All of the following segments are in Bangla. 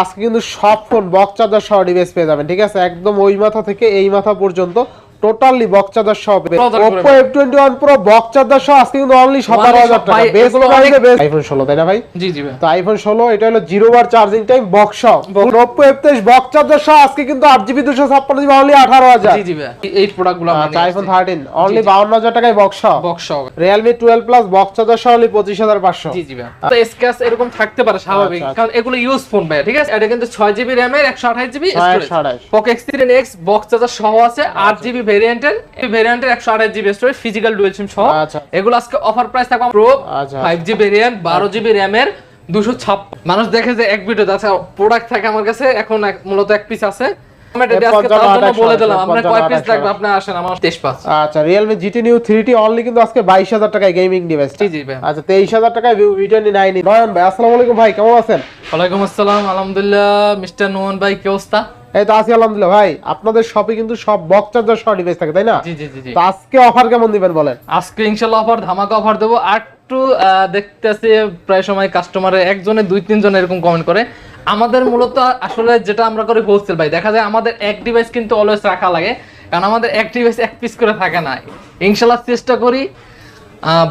আজকে কিন্তু সব ফোন বক চার্জার সহ ডিভাইস পেয়ে যাবেন, ঠিক আছে? একদম ওই মাথা থেকে এই মাথা পর্যন্ত টোটালি বক্স চার্জার সহ Oppo F21 Pro box charger সহ আজকে কিন্তু অনলি 17000 টাকা। এগুলো প্রাইসে বেস্ট আইফোন 16 তাই না ভাই? জি জি ভাই। তো আইফোন 16 এটা হলো জিরো বার চার্জিং টাইম বক্স সহ। Oppo F23 বক্স চার্জার সহ আজকে কিন্তু 8GB 256 জিবি অনলি 18000 জি জি ভাই এই প্রোডাক্টগুলো আমরা আচ্ছা আইফোন 13 অনলি 52000 টাকায় বক্স সহ। বক্স সহ। Realme 12 Plus বক্স চার্জার সহ অনলি 25500 জি জি ভাই। তো স্ক্যাচ এরকম থাকতে পারে স্বাভাবিক। আচ্ছা, আচ্ছা। কারণ এগুলো ইউজ ফোন ভাই ঠিক আছে? এটা কিন্তু 6 জিবি র‍্যাম এর 128 জিবি ছয় স্টোরেজ আঠাশ। Poco X3 X box charger সহ আছে 8 জিবি ভেরিয়েন্টের এই ভেরিয়েন্টের 128 GB storage physical dual SIM সহ। আচ্ছা। এগুলো আজকে অফার প্রাইস থাকবে Pro. 5 GB variant 12 GB RAM এর 256 মানুষ দেখে যে এক ভিডিও আছে প্রোডাক্ট থাকে আমার কাছে এখন মূলত এক পিস আছে। আমি এটা আজকে তার জন্য বলে দিলাম আপনার কয় পিস লাগবে আপনি আসেন আমার আচ্ছা Realme GT Neo 3T only কিন্তু আজকে 22000 টাকায় গেমিং ডিভাইস জি জি ভাই। আচ্ছা 23000 টাকায় নয়ন। ভাই আসসালামু আলাইকুম ভাই কেমন আছেন? ওয়ালাইকুম আসসালাম আলহামদুলিল্লাহ মিস্টার নোমান ভাই কি অবস্থা? এই তো আছি আলহামদুলিল্লাহ। ভাই আপনাদের শপে কিন্তু সব বক্স চার্জার সহ ডিভাইস থাকে তাই না? জি জি জি তো আজকে অফার কেমন দিবেন বলেন? আজকে ইনশাল্লাহ অফার ধামাকা অফার দেবো। আর একটু দেখতেছি প্রায় সময় কাস্টমারে একজনে দুই তিনজন এরকম কমেন্ট করে। আমাদের মূলত আসলে যেটা আমরা করি হোলসেল ভাই। দেখা যায় আমাদের এক ডিভাইস কিন্তু অলওয়েজ রাখা লাগে। কারণ আমাদের এক ডিভাইস এক পিস করে থাকে না। ইনশাল্লাহ চেষ্টা করি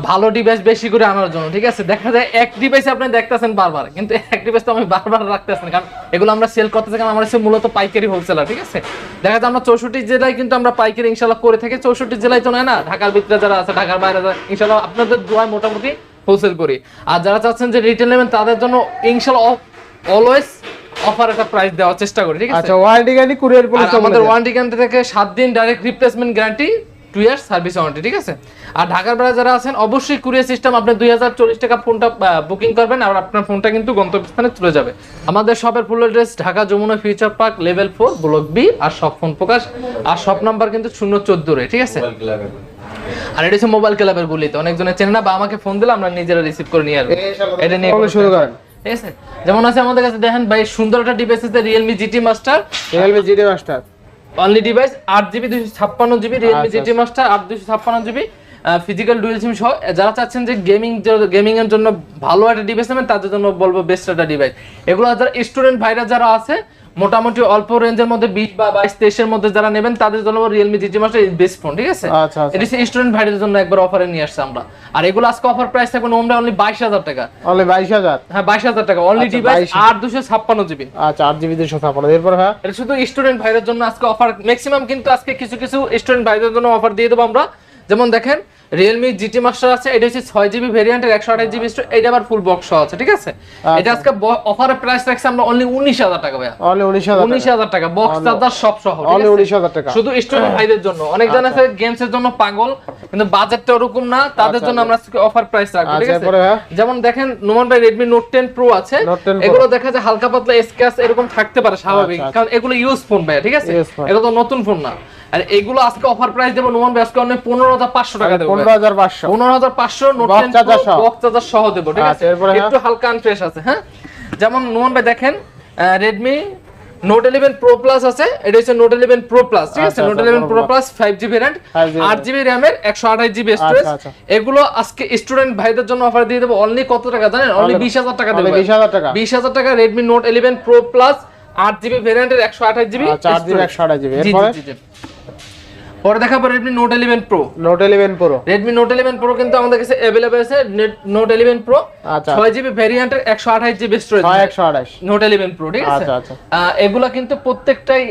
ভালো ডিভাইস বেশি করে আনার জন্য ঠিক আছে? দেখা যায় এক ডিভাইস আপনি দেখতেছেন বারবার কিন্তু এক ডিভাইস তো আমি বারবার রাখতেছেন কারণ এগুলো আমরা সেল করতেছি কারণ আমরা হচ্ছে মূলত পাইকারি হোলসেলার ঠিক আছে? দেখা যায় আমরা চৌষট্টি জেলায় কিন্তু আমরা পাইকারি ইনশাল্লাহ করে থাকি চৌষট্টি জেলায় তো নয় না ঢাকার ভিতরে যারা আছে ঢাকার বাইরে যারা ইনশাল্লাহ আপনাদের দোয়ায় মোটামুটি হোলসেল করি। আর যারা চাচ্ছেন যে রিটেল নেবেন তাদের জন্য ইনশাল্লাহ অলওয়েজ অফার একটা প্রাইস দেওয়ার চেষ্টা করি ঠিক আছে? আচ্ছা ওয়ারেন্টি গ্যারান্টি কুরিয়ার পলিসি আমাদের ওয়ারেন্টি গ্যারান্টি থেকে সাত দিন direct replacement guarantee two years service warranty ঠিক আছে? আর ঢাকার বেড়া যারা আছেন অবশ্যই কুরিয়ার সিস্টেম আপনি দুই হাজার চল্লিশ টাকা ফোনটা বুকিং করবেন আর আপনার ফোনটা কিন্তু গন্তব্যস্থানে চলে যাবে। আমাদের শপের full address Dhaka Jamuna future park level four block B আর সব ফোন প্রকাশ আর সব নাম্বার কিন্তু শূন্য চোদ্দ রে ঠিক আছে? আর এটা হচ্ছে মোবাইল ক্লাবের গুলিতে অনেকজনের চেনে না বা আমাকে ফোন দিলে আমরা নিজেরা রিসিভ করে নিয়ে আসব। এটা নিয়ে শুরু করেন। ঠিক আছে? যেমন আছে আমাদের কাছে দেখেন ভাই সুন্দর একটা ডিভাইস আছে Realme GT Master Realme GT Master only device আট জিবি দুশো ছাপ্পান্ন জিবি রিয়েলমি জিটি মাস্টার আট দুশো ছাপ্পান্ন জিবি ফিজিক্যাল ডুয়েল সিম সহ যারা চাচ্ছেন যে গেমিং গেমিং এর জন্য ভালো একটা ডিভাইস নেবেন তাদের জন্য বলব বেস্ট একটা ডিভাইস এগুলো যারা স্টুডেন্ট ভাইরা যারা আছে মোটামুটি অল্প রেঞ্জের মধ্যে বিশ বা বাইশ তেইশের মধ্যে যারা নেবেন তাদের জন্য Realme GT Master best phone ঠিক আছে? আচ্ছা আচ্ছা। এটা স্টুডেন্ট ভাইদের জন্য একবার অফারে নিয়ে আসছে আমরা। আর এগুলো আজকে অফার প্রাইস থাকবে নোমরা অনলি বাইশ হাজার টাকা। অনলি 22000 হ্যাঁ বাইশ হাজার টাকা। অনলি আচ্ছা, ডিভাইস 22,000 আট দুশো ছাপ্পান্ন জিবি। আচ্ছা 8GB 256 এরপর হ্যাঁ? এটা শুধু স্টুডেন্ট ভাইদের জন্য আজকে অফার ম্যাক্সিমাম কিন্তু আজকে কিছু কিছু স্টুডেন্ট ভাইদের জন্য অফার দিয়ে দেবো আমরা। যেমন দেখেন রিয়েলমি জিটি মাস্টার আছে এটা হচ্ছে ছয় জিবি ভেরিয়েন্টের একশো আঠাশ জিবি এটা আবার ফুল বক্স আছে ঠিক আছে? এটা আজকে অফারের প্রাইস রাখছে আমরা অনলি উনিশ হাজার টাকা ভাইয়া। অনলি 19000 উনিশ হাজার টাকা বক্স চার্জার সব সহ অনলি আছে? 19000 টাকা। শুধু স্টুডেন্ট ভাইদের জন্য। অনেক জন আছে গেমস এর জন্য পাগল কিন্তু বাজেটটা ওরকম না তাদের জন্য আমরা আজকে অফার প্রাইস রাখব ঠিক আচ্ছা আছে? যেমন দেখেন নোমান ভাই রেডমি নোট টেন প্রো আছে। Note 10 Pro। এগুলো দেখা যায় হালকা পাতলা স্ক্যাচ এরকম থাকতে পারে স্বাভাবিক। আচ্ছা, আচ্ছা। কারণ এগুলো ইউজ ফোন ভাই ঠিক আছে। এগুলো তো নতুন ফোন না। আর এগুলো আজকে অফার প্রাইস দেবো নোমান অনেক পনেরো হাজার পাঁচশো টাকা দেবো ভাই। 15500 পনেরো হাজার পাঁচশো টেন charger সহ। দেবো ঠিক আছে? আচ্ছা, এরপরে হ্যাঁ? একটু হালকা আনফ্রেশ আছে হ্যাঁ? যেমন নোমান ভাই দেখেন Redmi Note eleven Pro plus আছে এটা হচ্ছে নোট ইলেভেন প্রো প্লাস ঠিক আছে? Note eleven Pro Pro plus five GB RAM 5GB আট জিবি র্যামের একশো আঠাশ জিবি স্টোরেজ আচ্ছা, আচ্ছা। এগুলো আজকে স্টুডেন্ট ভাইদের জন্য অফার দিয়ে দেবো অনলি কত টাকা জানেন? অনলি বিশ হাজার টাকা দেবো। 20000 টাকা। বিশ হাজার টাকা Redmi Note eleven Pro Plus আট জিবি ভ্যারিয়েন্টের একশো আঠাশ জিবি আচ্ছা 8GB 128GB এরপরে? পরে দেখাবো Redmi Note eleven Pro Note 11 Pro Redmi Note eleven Pro কিন্তু আমাদের কাছে অ্যাভেলেবেল আছে। নোট ইলেভেন প্রো আচ্ছা। ছয় জিবি ভ্যারিয়েন্টের একশো আঠাশ GB storage 6128 Note eleven Pro ঠিক আছে? আচ্ছা আচ্ছা। এগুলা কিন্তু প্রত্যেকটাই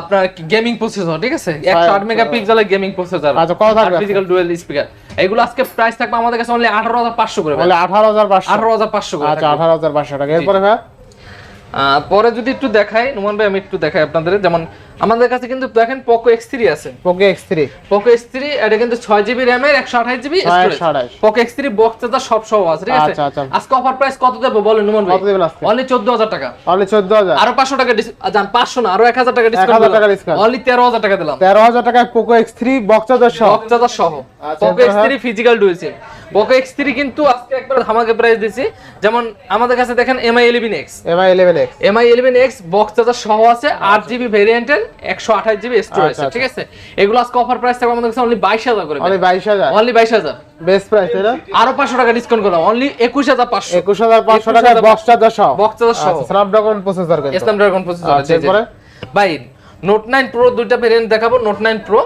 আপনার গেমিং প্রসেসর ঠিক আছে? একশো আট মেগাপিক্সেলের গেমিং প্রসেসর আচ্ছা কত থাকবে ফিজিক্যাল ডুয়েল স্পিকার এগুলো আজকে প্রাইস থাকবে আমাদের কাছে অনলি আঠারো হাজার পাঁচশো করে অনলি 18500 আঠারো হাজার পাঁচশো। করে আচ্ছা থাকবে। 18500 টাকা। এরপরে হ্যাঁ পরে যদি একটু দেখাই নুমান ভাই আমি একটু দেখাই আপনাদের। যেমন আমাদের কাছে কিন্তু দেখেন পোকো এক্স থ্রি আছে। Poco X3 Poco X three এটা কিন্তু ছয় জিবি র্যামের একশো আঠাশ GB 128 Poco X three box charger সব সহ আছে ঠিক আছে? আচ্ছা, আচ্ছা। আজকে অফার প্রাইস কত দেবো বলেন নুমান ভাই? কত দিবেন আজকে? অনলি চোদ্দ হাজার টাকা। অনলি 14000 আরও পাঁচশো টাকা যান পাঁচশো না আরও এক হাজার টাকা 1000 টাকা discount। অনলি তেরো হাজার টাকা দিলাম। 13000 টাকায় Poco X3 বক্স চার্জার সহ। বক্স চার্জার সহ। Poco X three physical dual SIM Poco X three কিন্তু আজকে একবার ধামাকে প্রাইস দিছি যেমন আমাদের কাছে দেখেন Mi eleven X Mi eleven X Mi eleven X box charger সহ আছে আট জিবি ভেরিয়েন্টের একশো আঠাশ জিবি স্টোরেজ আচ্ছা, ঠিক আছে? এগুলো আজকে অফার প্রাইস থাকবে আমাদের কাছে অনলি বাইশ হাজার করে। অনলি বাইশ হাজার। অনলি বাইশ হাজার। বেস্ট প্রাইস তাই না? আরও পাঁচশো টাকা ডিসকাউন্ট করলাম অনলি একুশ হাজার পাঁচশো। একুশ হাজার পাঁচশো 21,500 টাকায় বক্স চার্জার সহ। Box charger সহ। স্ন্যাপড্রাগন প্রসেসর কিন্তু। স্ন্যাপড্রাগন প্রসেসর আচ্ছা, এরপরে? ভাই নোট নাইন প্রো দুইটা ভেরিয়েন্ট দেখাবো নোট নাইন প্রো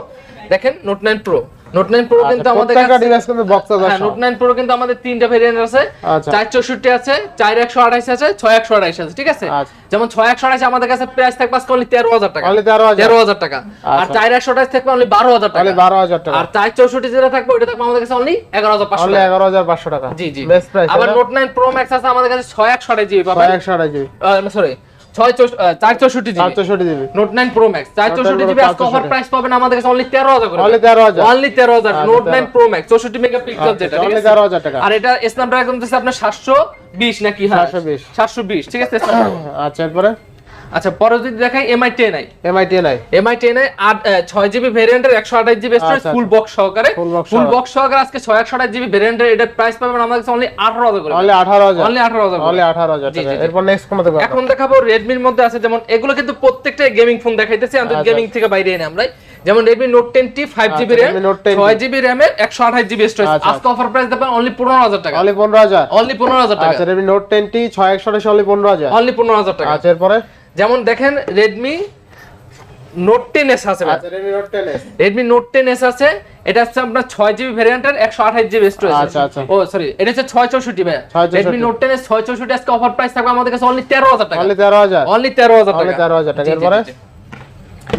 দেখেন note nine pro note nine pro কিন্তু আমাদের আচ্ছা, কাছে ডিভাইস কিন্তু বক্স হ্যাঁ নোট নাইন প্রো কিন্তু আমাদের তিনটা ভেরিয়েন্ট আছে। আচ্ছা। চার চৌষট্টি আছে চার একশো আঠাইশ আছে ছয় একশো আঠাইশ আছে ঠিক আছে? আচ্ছা। যেমন ছয় একশো আঠাইশ আমাদের কাছে প্রাইস থাকবে তেরো হাজার টাকা। অনলি তেরো হাজার। তেরো হাজার টাকা। আর আচ্ছা। চার একশো আঠাইশ থাকবে অনলি বারো হাজার টাকা। অনলি বারো হাজার টাকা। আর চার চৌষট্টি যেটা থাকবে ওইটা থাকবে আমাদের কাছে অনলি এগারো হাজার পাঁচশো অনলি টাকা। এগারো হাজার পাঁচশো টাকা। জি জি। আবার নোট নাইন প্রো ম্যাক্স আছে আমাদের কাছে ছয় একশো আঠাশ জিবি পাবেন। ছয় একশো আঠাশ GB. Sorry note nine pro max চার চৌষট্টি জিবি অফার প্রাইস পাবেন আমাদের কাছে অনলি তেরো হাজার অনলি তেরো হাজার। অনলি তেরো হাজার। আচ্ছা, নোট নাইন প্রো ম্যাক্স চৌষট্টি মেগাপিক্সেল যেটা অনলি আছে? তেরো হাজার টাকা। আর এটা স্ন্যাপড্রাগন দিচ্ছে আপনার সাতশো বিশ নাকি? হ্যাঁ সাতশো বিশ ঠিক আছে? আচ্ছা এরপরে? আচ্ছা পরে যদি দেখাই MI ten i MI ten i MI ten i আট ছয় জিবি ভেরিয়েন্টের একশো আঠাশ জিবি স্টোরেজ আচ্ছা, ফুল বক্স সহকারে। ফুল বক্স সহকারে। আজকে ছয় একশো আঠাশ জিবি ভেরিয়েন্টের এটা প্রাইস পাবেন আমাদের কাছে অনলি আঠারো হাজার করে। অনলি আঠারো হাজার। অনলি আঠারো হাজার অনলি আঠারো হাজার। এরপর নেক্সট কোন দেখব? এখন দেখাবো রেডমির মধ্যে আছে যেমন এগুলো কিন্তু প্রত্যেকটাই গেমিং ফোন দেখাইতেছি আমি আচ্ছা। গেমিং থেকে বাইরে এনে আমরা যেমন Redmi note ten T five GB আচ্ছা, র্যাম Redmi Note 10T ছয় জিবি র্যামের একশো আঠাশ জিবি স্টোরেজ আচ্ছা, আজকে অফার প্রাইস দেবেন অনলি পনেরো হাজার টাকা। অনলি পনেরো হাজার। অনলি পনেরো হাজার টাকা। আচ্ছা টি ছয় একশো আঠাশ অনলি পনেরো হাজার। অনলি পনেরো হাজার টাকা। আচ্ছা এরপরে? যেমন দেখেন রেডমি নোট টেন এস আছে রেডমি নোট টেন এস আছে। এটা হচ্ছে আপনার ছয় জিবি ভ্যারিয়েন্টের একশো আঠাশ জিবি স্টোরেজ আচ্ছা, আচ্ছা। ও সরি এটা হচ্ছে ছয় চৌষট্টি ভাই। রেডমি নোট টেন এস ছয় চৌষট্টি আজকে অফার প্রাইস থাকবে আমাদের কাছে অনলি তেরো হাজার টাকা। অনলি তেরো হাজার। অনলি তেরো হাজার টাকা। তেরো হাজার টাকা। এরপরে।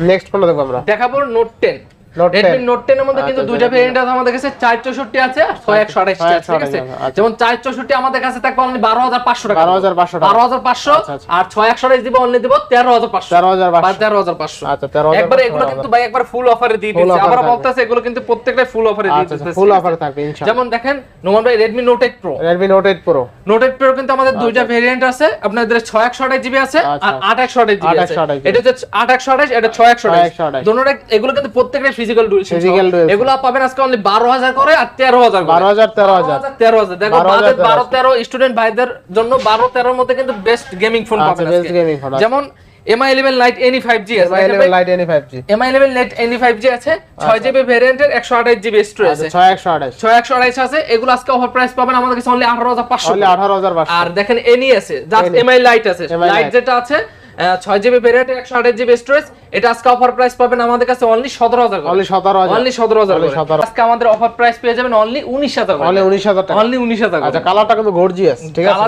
নেক্সট কোনটা দেখব আমরা? দেখাবো নোট টেন Note 10 এর মধ্যে কিন্তু আচ্ছা, দুইটা ভেরিয়েন্ট আছে আমাদের কাছে চার চৌষট্টি আছে আর ছয় একশো আঠাশ আছে ঠিক আছে? 628 আচ্ছা। যেমন চার চৌষট্টি আমাদের কাছে থাকবে অনলি বারো হাজার পাঁচশো টাকা। 12,500 টাকা। বারো হাজার পাঁচশো। আর ছয় একশো আঠাশ দিব অনলি দিব তেরো হাজার 13,500 তেরো হাজার পাঁচশো। আচ্ছা তেরো একবার এগুলো কিন্তু ভাই একবার ফুল অফারে দিয়ে Full আবার থাকবে। এগুলো কিন্তু প্রত্যেকটাই ফুল অফারে দিয়ে আচ্ছা ফুল অফার থাকবে ইনশাআল্লাহ। যেমন দেখেন নোমান ভাই Redmi note eight pro Redmi note eight pro note eight pro কিন্তু আমাদের দুইটা ভেরিয়েন্ট আছে। আপনাদের ছয় একশো আঠাশ জিবি আছে। আর আট একশো আঠাশ জিবি আছে। এটা হচ্ছে আট একশো আঠাশ এটা ছয় একশো আঠাশ। 628 দুটোটা এগুলো কিন্তু প্রত্যেকটা ফিজিক্যাল ডুয়েল dual SIM। এগুলো পাবেন আজকে অনলি বারো হাজার করে আর তেরো হাজার বারো হাজার তেরো হাজার। তেরো হাজার। দেখো 12,000 বাজেট 13,000 বারো স্টুডেন্ট ভাইদের জন্য বারো তেরোর মধ্যে কিন্তু বেস্ট গেমিং ফোন পাবেন আজকে। যেমন eleven lite any five G আছে। MI eleven lite any five G MI eleven lite any five G আছে। ছয় জিবি ভ্যারিয়েন্টের একশো আঠাশ জিবি স্টোরেজ আছে। ছয় একশো আঠাশ। ছয় একশো আঠাইশ আছে। এগুলো আজকে অফার প্রাইস পাবেন আমাদের কাছে অনলি আঠারো হাজার পাঁচশো অনলি আঠারো হাজার পাঁচশো। আর দেখেন এনি আছে। Just Any। এমআই লাইট আছে। Lite Lite। যেটা আছে ছয় জিবি ভ্যারিয়েন্টের একশো আঠাশ জিবি স্টোরেজ এটা আজকে অফার প্রাইস পাবেন আমাদের কাছে অনলি সতেরো হাজার অনলি সতেরো অনলি সতেরো হাজার 17,000 আজকে আমাদের অফার প্রাইস পেয়ে যাবেন অনলি উনিশ হাজার অনলি উনিশ হাজার টাকা। অনলি উনিশ হাজার আচ্ছা কালারটা কিন্তু গর্জিয়াস ঠিক আছে?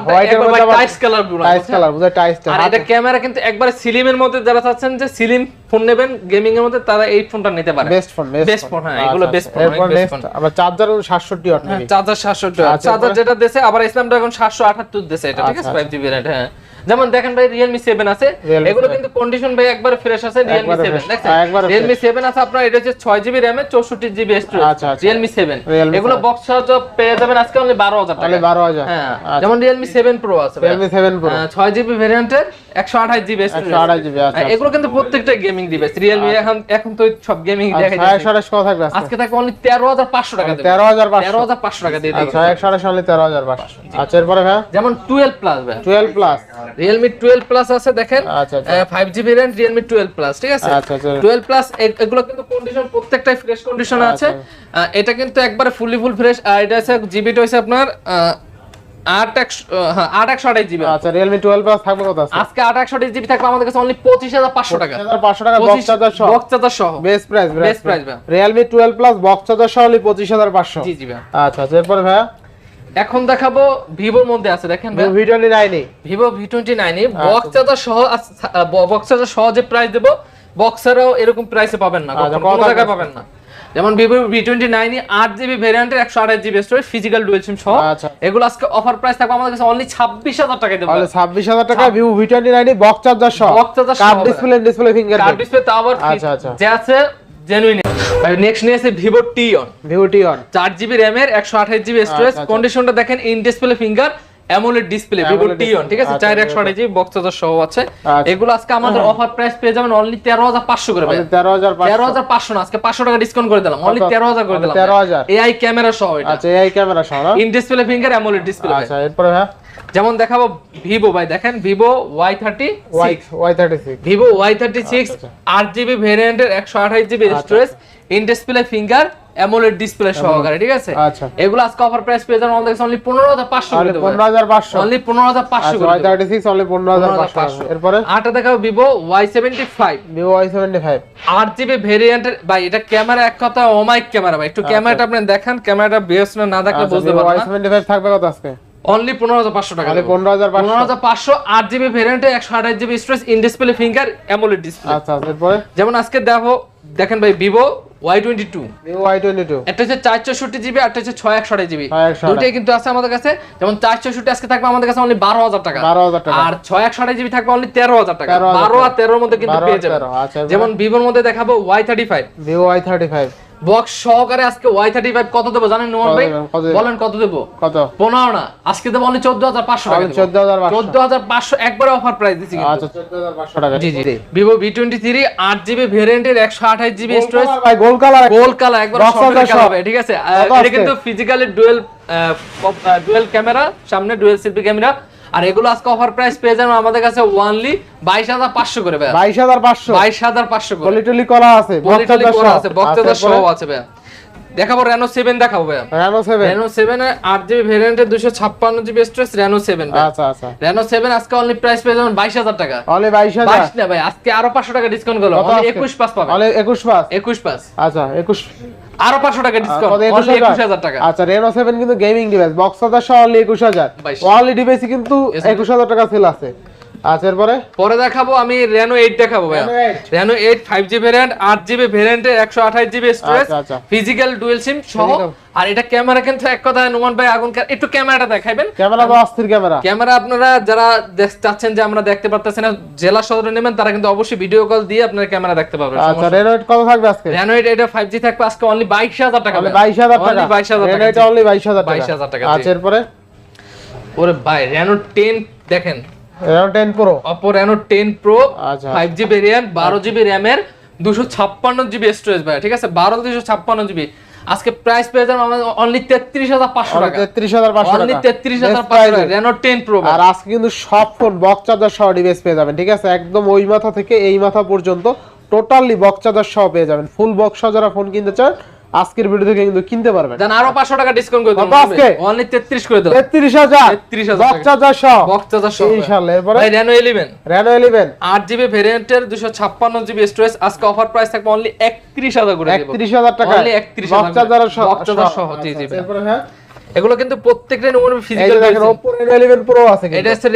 টাইস কালার টাইস কালার বুঝে টাইস আর এটা ক্যামেরা কিন্তু একবারে সিলিমের মধ্যে যারা চাচ্ছেন যে সিলিম ফোন নেবেন গেমিং এর মধ্যে তারা এই ফোনটা নিতে পারে। বেস্ট ফোন Best phone, হ্যাঁ, এগুলো best phone, এরপর নেক্সট আবার চার্জার 760 ওয়াট চার্জার সাতষট্টি আচ্ছা, চার্জার যেটা দিয়েছে আবার সাতশো আঠাত্তর দিয়েছে এটা ঠিক আছে? আচ্ছা, ফাইভ জিবি র্যাম হ্যাঁ। যেমন দেখেন ভাই রিয়েলমি সেভেন আছে। Realme এগুলো কিন্তু কন্ডিশন ভাই একবার ফ্রেশ আছে সেভেন fresh, দেখছেন? হ্যাঁ, একবারে আছে আপনার এটা হচ্ছে ছয় জিবি র্যামে চৌষট্টি স্টোরেজ আচ্ছা, আচ্ছা। রিয়েলমি এগুলো বক্স চার্জার পেয়ে যাবেন আজকে অনলি বারো হাজার টাকা 12000 হ্যাঁ আচ্ছা। যেমন রিয়েলমি সেভেন প্রো আছে Realme 7 Pro হ্যাঁ, ছয় জিবি ভ্যারিয়েন্টের একশো আঠাশ জিবি 128 GB, আচ্ছা, এগুলো কিন্তু প্রত্যেকটা গেমিং ডিভাইস রিয়েলমি এখন এখন তো সব গেমিং একশো কত থাকবে আজকে? থাকবে অনলি তেরো হাজার পাঁচশো টাকা দেবে। তেরো হাজার তেরো পাঁচশো হাজার পাঁচশো টাকা দিয়ে আচ্ছা ছয় একশো আঠাশ অনলি তেরো হাজার পাঁচশো। আচ্ছা এরপরে ভাই যেমন টুয়েলভ প্লাস ভাই twelve plus Realme twelve plus আছে দেখেন। আচ্ছা আচ্ছা five GB RAM Realme twelve plus ঠিক আছে? টুয়েলভ প্লাস এগুলো কিন্তু কন্ডিশন প্রত্যেকটাই ফ্রেশ কন্ডিশন আছে। এটা কিন্তু একবারে ফুলি ফুল ফ্রেশ আর এটা হচ্ছে জিবিটা হচ্ছে আপনার আট একশো হ্যাঁ আঠাশ জিবি আচ্ছা রিয়েলমি টুয়েলভ প্লাস থাকবে কত আজকে আট একশো আঠাশ জিবি থাকবে আমাদের কাছে অনলি পঁচিশ হাজার পাঁচশো টাকা। পাঁচশো টাকা বক্স চার্জার সহ। বক্স চার্জার সহ। Best price price Realme twelve plus box charger সহ অনলি পঁচিশ হাজার পাঁচশো। জি জি আচ্ছা আচ্ছা এরপরে ভাইয়া? এখন দেখাবো ভিভোর মধ্যে আছে দেখেন ভাই। V twenty nine e Vivo V twenty nine box charger সহ বক্স চার্জার সহ যে প্রাইস দেবো বক্সারও এরকম প্রাইসে পাবেন না আচ্ছা, কত কোনো জায়গায় পাবেন না। যেমন ভিভো ভি টোয়েন্টি নাইন আট জিবি ভ্যারিয়েন্টের একশো আঠাশ GB storage physical dual SIM সহ। আচ্ছা। এগুলো আজকে অফার প্রাইস থাকবে আমাদের কাছে অনলি ছাব্বিশ হাজার টাকা দেবো। তাহলে ছাব্বিশ হাজার টাকা Vivo V twenty nine e box charger সহ। Box charger সহ ডিসপ্লে ডিসপ্লে ফিঙ্গার ডিসপ্লে তা আবার আচ্ছা, আচ্ছা। যে আছে জেনুইন নেক্সট নিয়ে আছে Vivo T one Vivo T one চার জিবি র্যামের একশো আঠাশ জিবি স্টোরেজ। কন্ডিশনটা দেখেন in display finger AMOLED display Vivo AMOLED T one ঠিক আছে? আচ্ছা, চার একশো আঠাশ জিবি বক্স চার্জার সহ আছে। আচ্ছা। এগুলো আজকে আমাদের অফার প্রাইস পেয়ে যাবেন অনলি তেরো হাজার পাঁচশো করে ভাই তেরো হাজার তেরো হাজার পাঁচশো না আজকে পাঁচশো টাকা ডিসকাউন্ট করে দিলাম। অনলি কত? তেরো হাজার করে দিলাম 13,000 এআই ক্যামেরা সহ এটা। আচ্ছা এই ক্যামেরা সহ in display finger AMOLED display আচ্ছা এরপরে হ্যাঁ যেমন দেখাবো ভিভো ভাই দেখেন Vivo Y thirty Y thirty six Vivo Y thirty six আচ্ছা, আট জিবি ভেরিয়েন্টের একশো আঠাশ GB storage in display finger AMOLED display সহকারে ঠিক আছে? আচ্ছা। এগুলো আজকে অফার প্রাইস পেয়ে যাবেন আমাদের অনলি পনেরো হাজার পাঁচশো করে তাহলে দেবো পনেরো হাজার পাঁচশো। অনলি পনেরো হাজার পাঁচশো আচ্ছা করে ওয়াই দেবো থার্টি সিক্স অনলি পনেরো হাজার পাঁচশো। এরপরে? ওয়াই সেভেন্টি ফাইভ ভেরিয়েন্টের ভাই এটা ক্যামেরা এক কথা ওমাইক ক্যামেরা ভাই। একটু ক্যামেরাটা আপনি দেখান ক্যামেরাটা বেস না না দেখলে বুঝতে ওয়াই পারবেন না। সেভেন্টি ফাইভ থাকবে কত আজকে? অনলি পনেরো হাজার পাঁচশো টাকা পনেরো হাজার পনেরো হাজার পাঁচশো আট জিবি ভেরিয়েন্টে একশো আঠাশ GB storage in display finger AMOLED display আচ্ছা আচ্ছা এরপরে? যেমন আজকে দেখো দেখেন ভাই Vivo Y twenty two Y twenty two একটা হচ্ছে চার চৌষট্টি জিবি একটা হচ্ছে ছয় একশো জিবি। 6 দুটাই কিন্তু আছে আমাদের কাছে। যেমন চার চৌষট্টি আজকে থাকবে আমাদের কাছে অনলি বারো হাজার টাকা। বারো হাজার টাকা। আর ছয় একশো জিবি থাকবে অনলি তেরো হাজার টাকা। বারো আর তেরোর মধ্যে কিন্তু পেয়ে তেরো, আচ্ছা? যেমন ভিভোর মধ্যে দেখাবো Y thirty five Vivo Y thirty five box সহকারে আজকে ওয়াই থার্টি ফাইভ কত দেবো জানেন নোমান ভাই? দেবেন? কত দেবেন? বলেন কত দেবো? কত? পনেরো না। আজকে দেবো অনলি চোদ্দ হাজার পাঁচশো টাকা চোদ্দ হাজার পাঁচশো। চোদ্দ হাজার পাঁচশো একবারে অফার প্রাইস দিচ্ছি কিন্তু। আচ্ছা চোদ্দ হাজার পাঁচশো টাকা। জি জি ভিভো ভি টোয়েন্টি থ্রি আট জিবি ভেরিয়েন্টের একশো আঠাশ GB storage gold colour gold colour একবার। হবে ঠিক আছে? এটা কিন্তু ফিজিক্যালি ডুয়েল ডুয়েল ক্যামেরা সামনে ডুয়েল সেলফি ক্যামেরা আর এগুলো আজকে অফার প্রাইস পেয়ে যাবেন আমাদের কাছে ওয়ানলি বাইশ হাজার পাঁচশো করে ভাই বাইশ হাজার পাঁচশো। বাইশ হাজার পাঁচশো করে। গলি করা আছে পলিটলি করা আছে বক্তাদার সহ সহ আছে ভাই দেখাবো রেনো সেভেন দেখাবো ভাই রেনো সেভেন রেনো সেভেন আট জিবি ভেরিয়েন্টের দুশো ছাপ্পান্ন জিবি স্টোরেজ রেনো সেভেন আচ্ছা আচ্ছা। রেনো সেভেন আজকে অনলি প্রাইস পেয়ে যাবেন বাইশ হাজার টাকা। অনলি বাইশ হাজার। না ভাই আজকে আরও পাঁচশো টাকা ডিসকাউন্ট করল একুশ পাস পাবে একুশ পাঁচ? একুশ পাস আচ্ছা একুশ আরও পাঁচশো টাকা ডিসকাউন্ট অনলি একুশ হাজার। টাকা। আচ্ছা রেনো 7 কিন্তু গেমিং ডিভাইস বক্স সহ অনলি একুশ হাজার। বাইশ। অনলি ডিভাইসে কিন্তু Yes, একুশ হাজার টাকা সেল আছে। আচ্ছা এরপরে? পরে দেখাবো আমি রেনো এইট দেখাবো ভাইয়া। Reno 8 Reno eight five G variant আট জিবি ভ্যারিয়েন্টে একশো আঠাশ GB storage. Physical dual SIM সহ। আর এটা ক্যামেরা কিন্তু এক কথা নুমান ভাই আগুন একটু ক্যামেরাটা দেখাইবেন। ক্যামেরা তো অস্থির ক্যামেরা ক্যামেরা আপনারা যারা চাচ্ছেন যে আমরা দেখতে পারতেছেন না জেলা সদরে নেবেন তারা কিন্তু অবশ্যই ভিডিও কল দিয়ে আপনার ক্যামেরা দেখতে পারবেন আচ্ছা রেনো এইট কত থাকবে আজকে? রেনো এইট এটা ফাইভ জি থাকবে আজকে অনলি বাইশ হাজার টাকা অনলি বাইশ হাজার টাকা। Only 22,000 রেনো টাকা এইট অনলি বাইশ হাজার টাকা। 22,000 টাকা। আচ্ছা এরপরে? ওরে ভাই রেনো টেন দেখেন টেন প্রো আচ্ছা। ফাইভ জি ভেরিয়েন্ট বারো জিবি র্যামের দুশো ছাপ্পান্ন জিবি স্টোরেজ ভাই। ঠিক আছে? আজকে প্রাইস পেয়ে যাবেন আমাদের অনলি তেত্রিশ হাজার পাঁচশো টাকা। তেত্রিশ হাজার পাঁচশো অনলি টাকা। তেত্রিশ হাজার Best পাঁচশো price টাকা। এ। রেনো টেন প্রো আর আজকে কিন্তু সব ফোন বক্স চার্জার সহ ডিভাইস পেয়ে যাবেন। ঠিক আছে? একদম ওই মাথা থেকে এই মাথা পর্যন্ত টোটালি বক্স চার্জার সহ পেয়ে যাবেন। ফুল বক্স যারা ফোন কিনতে চান আজকের ভিডিও থেকে কিন্তু কিনতে পারবেন। জান আরও পাঁচশো টাকা ডিসকাউন্ট করে কত দিলাম আজকে? অনলি তেত্রিশ করে দিলাম তেত্রিশ হাজার। 33,000 বক্স চার্জার সহ বক্স চার্জার সহ ইনশাআল্লাহ এরপরে? ভাই ইলেভেন রেনো ইলেভেন আট জিবি ভেরিয়েন্টের দুশো ছাপ্পান্ন জিবি স্টোরেজ আজকে অফার প্রাইস থাকবে অনলি একত্রিশ হাজার করে দেবো। একত্রিশ হাজার টাকা। অনলি একত্রিশ বক্স চার্জার সহ জি আচ্ছা, এরপরে হ্যাঁ? এগুলো কিন্তু প্রত্যেকটা নমুনা ফিজিক্যাল দেখেন Oppo Reno 11 Pro আছে এটা হচ্ছে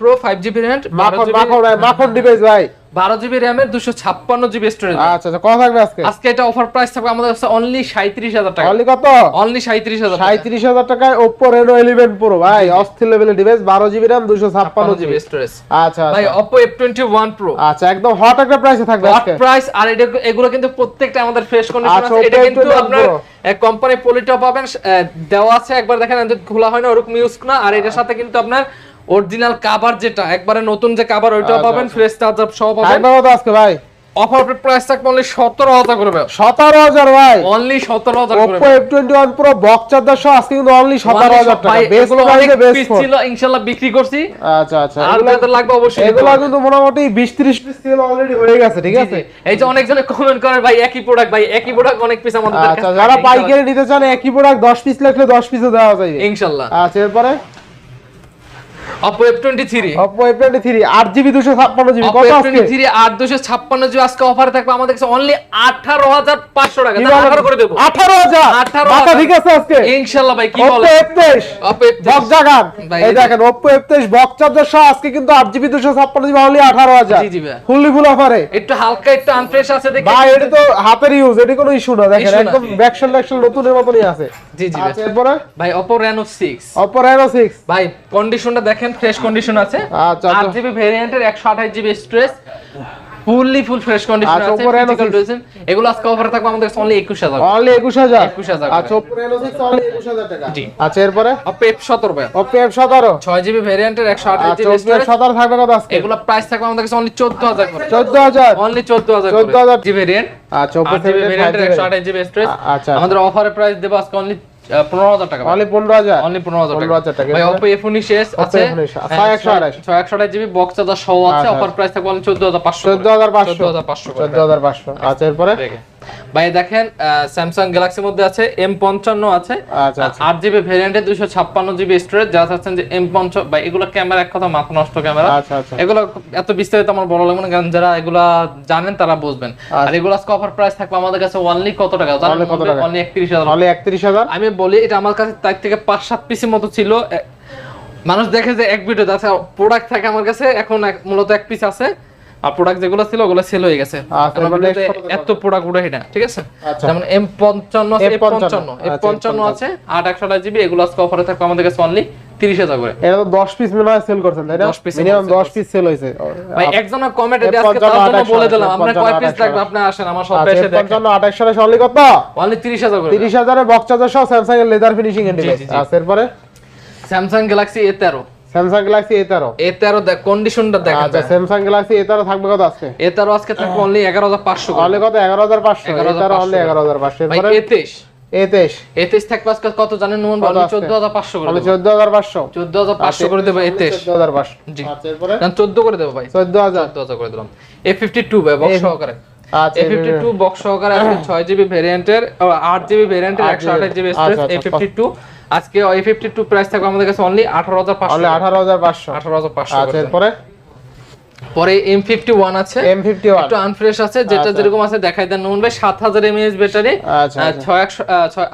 প্রো ফাইভ জিবি র্যাম বারো মাখন মাখন ডিভাইস ভাই। বারো জিবি র্যামের দুশো ছাপ্পান্ন জিবি স্টোরেজ আচ্ছা আচ্ছা কত থাকবে আজকে? আজকে এটা অফার প্রাইস থাকবে আমাদের কাছে অনলি সাঁত্রিশ হাজার টাকা। অনলি কত? অনলি সাঁত্রিশ হাজার সাঁত্রিশ হাজার টাকায় Oppo Reno 11 Pro ভাই অস্থির লেভেলের ডিভাইস বারো জিবি র্যাম দুশো ছাপ্পান্ন জিবি স্টোরেজ আচ্ছা ভাই আচ্ছা Oppo F twenty one pro আচ্ছা একদম হট একটা প্রাইসে থাকবে হট প্রাইস আর এটা এগুলো কিন্তু প্রত্যেকটা আমাদের ফ্রেশ কন্ডিশন আচ্ছা, আছে। এটা কিন্তু আপনার। কোম্পানি পলিটা পাবেন দেওয়া আছে একবার দেখেন খোলা হয় না ওরকম ইউজ না। আর এটার সাথে কিন্তু আপনার অরিজিনাল কাভার যেটা একবারে নতুন যে কাভার ওইটাও আচ্ছা, পাবেন ফ্রেশ চার্জার সহ পাবেন। আজকে ভাই। অফার প্রাইস থাকবে অনলি সতেরো হাজার করবে সতেরো হাজার ভাই। অনলি সতেরো হাজার Oppo F21 Pro box charger সহ আজকে কিন্তু অনলি সতেরো হাজার টাকা। এগুলো অনেক পিস ছিল ইনশাল্লাহ বিক্রি করছি। আচ্ছা আচ্ছা। আর এগুলো- লাগবে অবশ্যই এগুলো কিন্তু মোটামুটি বিশ ত্রিশ পিস সেল অলরেডি হয়ে গেছে ঠিক আছে? এই যে অনেকজনে কমেন্ট করে ভাই একই প্রোডাক্ট ভাই একই প্রোডাক্ট অনেক পিস আমাদের কাছে আচ্ছা যারা। পাইকারি নিতে চান একই প্রোডাক্ট দশ পিস লাগলে দশ পিসও দেওয়া যায় ইনশাল্লাহ। আচ্ছা এরপরে? Oppo F23 আট জিবি দুশো ছাপ্পান্ন জিবি অপো কত আজকে? টোয়েন্টি থ্রি আট দুশো ছাপ্পান্ন জিবি আজকে অফার থাকবে। আমাদের কাছে অনলি আঠারো হাজার পাঁচশো টাকা। কি তাহলে করে দেবো। আঠারো হাজার? মাথা ঠিক আছে আজকে? ইনশাল্লাহ ভাই কি Oppo F23 Oppo F23 box জাগান। এই দেখেন Oppo F23 বক্স চার্জার সহ আজকে কিন্তু আট জিবি দুশো ছাপ্পান্ন জিবি অনলি আঠারো হাজার। জি, জি ভাই। ফুললি ফুল অফারে একটু হালকা একটু আনফ্রেশ আছে দেখে। ভাই এটা তো হাতের ইউজ এটা কোনো ইস্যু না। দেখেন একদম ব্যাকশন ব্যাকশন নতুনের মতনই আছে। জি জি আচ্ছা ভাই। এরপরে? ভাই Oppo Reno six Oppo Reno 6 ভাই কন্ডিশনটা দেখেন ফ্রেশ কন্ডিশন আছে। আচ্ছা, আট আচ্ছা। জিবি ভেরিয়েন্টের একশো আঠাশ GB storage fully full fresh condition আচ্ছা, আছে উপরে physical Anosys। এগুলো আজকে অফারে থাকবে আমাদের কাছে অনলি 21000 অনলি একুশ হাজার? 21,000 আচ্ছা ওপরে এলো সিক্স অনলি একুশ হাজার টাকা। জি। আচ্ছা এরপরে? আপনি F17 ভাই। এফ সতেরো? 6 জিবি ভেরিয়েন্টের 128 আচ্ছা জিবি এফ সতেরো থাকবে কত আজকে? এগুলো প্রাইস থাকবে আমাদের কাছে অনলি 14000 করে। চোদ্দ হাজার? অনলি 14000 14,000 জি ভেরিয়েন্ট আচ্ছা 8 ভেরিয়েন্টের 128 জিবি স্টোরেজ আচ্ছা। আমাদের অফারে প্রাইস দেব আজকে অনলি 15000 টাকা অনলি পনেরো হাজার? অনলি 15000 টাকা। 15,000 টাকা। ভাই Oppo F19s Oppo আছে। F19 ছয় একশো আঠাশ। 6128 জিবি বক্স চার্জার সহ আছে। আচ্ছা, অফার প্রাইস থাকবে অনলি 14500 চোদ্দ হাজার পাঁচশো। 14500 করে। চোদ্দ হাজার পাঁচশো। আচ্ছা এরপরে। ভাই দেখেন স্যামসাং গ্যালাক্সির মধ্যে আছে এম পঞ্চান্ন আছে আচ্ছা আচ্ছা। আট জিবি ভ্যারিয়েন্টে দুইশো ছাপ্পান্ন জিবি স্টোরেজ যারা চাচ্ছেন যে এম পঞ্চান্ন ভাই এগুলো ক্যামেরা এক কথা মাথা নষ্ট ক্যামেরা আচ্ছা এগুলো এত বিস্তারিত আমার বড় লাগবে না কারণ যারা এগুলা জানেন তারা বুঝবেন। আর এগুলো আজকে অফার প্রাইস থাকবে আমাদের কাছে অনলি কত টাকা? Only কত টাকা? অনলি একত্রিশ হাজার। অনলি একত্রিশ হাজার? আমি বলি এটা আমার কাছে তার থেকে পাঁচ সাত পিসের মতো ছিল। মানুষ দেখে যে এক ভিডিও আছে প্রোডাক্ট থাকে আমার কাছে। এখন মূলত এক পিস আছে। আর প্রোডাক্ট যেগুলো ছিল ওগুলো সেল হয়ে গেছে। আচ্ছা, এত প্রোডাক্ট উঠে না ঠিক আছে? আচ্ছা। যেমন এম পঞ্চান্ন M55 পঞ্চান্ন। এফ আচ্ছা, পঞ্চান্ন আছে আট একশো জিবি এগুলো আজকে অফারে থাকবে আমাদের কাছে অনলি তিরিশ হাজার করে। এটা তো দশ পিস মনে সেল করছেন তাই না? 10 piece মিনিমাম দশ পিস সেল হয়েছে। ভাই একজনের কমেন্টে আজকে তার জন্য বলে দিলাম আপনার কয় পিস লাগবে আপনি আসেন আমার সব এসে দেখেন। পঞ্চান্ন আঠাশ সালে অনলি কত? অনলি তিরিশ হাজার করে। তিরিশ হাজারে বক্স চার্জার সহ স্যামসাং এর লেদার ফিনিশিং এর ডিভাইস এরপরে? স্যামসাং গ্যালাক্সি এ তেরো স্যামসাং গ্যালাক্সি এ তেরো এ তেরো দেখ কন্ডিশনটা দেখেন আচ্ছা স্যামসাং গ্যালাক্সি এ তেরো থাকবে কত আজকে? এ তেরো আজকে থাকবে অনলি এগারো হাজার পাঁচশো অনলি কত? এগারো হাজার পাঁচশো। এ তেরো অনলি 11,500 এগারো হাজার পাঁচশো। এরপরে এ তেইশ থাকবে আজকে কত জানেন করে অনলি দেবো। চোদ্দ হাজার পাঁচশো। চোদ্দ হাজার পাঁচশো করে দেবো এ তেইশ চোদ্দ জি। আচ্ছা এরপরে? কারণ চোদ্দ করে দেবো ভাই। চোদ্দ হাজার। চোদ্দ হাজার করে দিলাম। এ ফিফটি টু ভাই বক্স সহকারে। আচ্ছা এ ফিফটি টু বক্স সহকারে আছে ছয় জিবি ভ্যারিয়েন্টের আট জিবি ভ্যারিয়েন্টের 8 একশো আঠাশ জিবি আচ্ছা, স্টোরেজ আচ্ছা, এ ফিফটি টু আজকে এ ফিফটি টু প্রাইস থাকবে আমাদের কাছে অনলি আঠারো হাজার পাঁচশো অনলি আঠারো হাজার পাঁচশো। আঠারো হাজার পাঁচশো আচ্ছা এরপরে? পরে এম ফিফটি ওয়ান আছে। এম ফিফটি ওয়ান একটু আনফ্রেশ আছে যেটা আচ্ছা। যেরকম আছে দেখাই দেন নুন ভাই সাত হাজার ব্যাটারি আচ্ছা আচ্ছা। ছয় একশো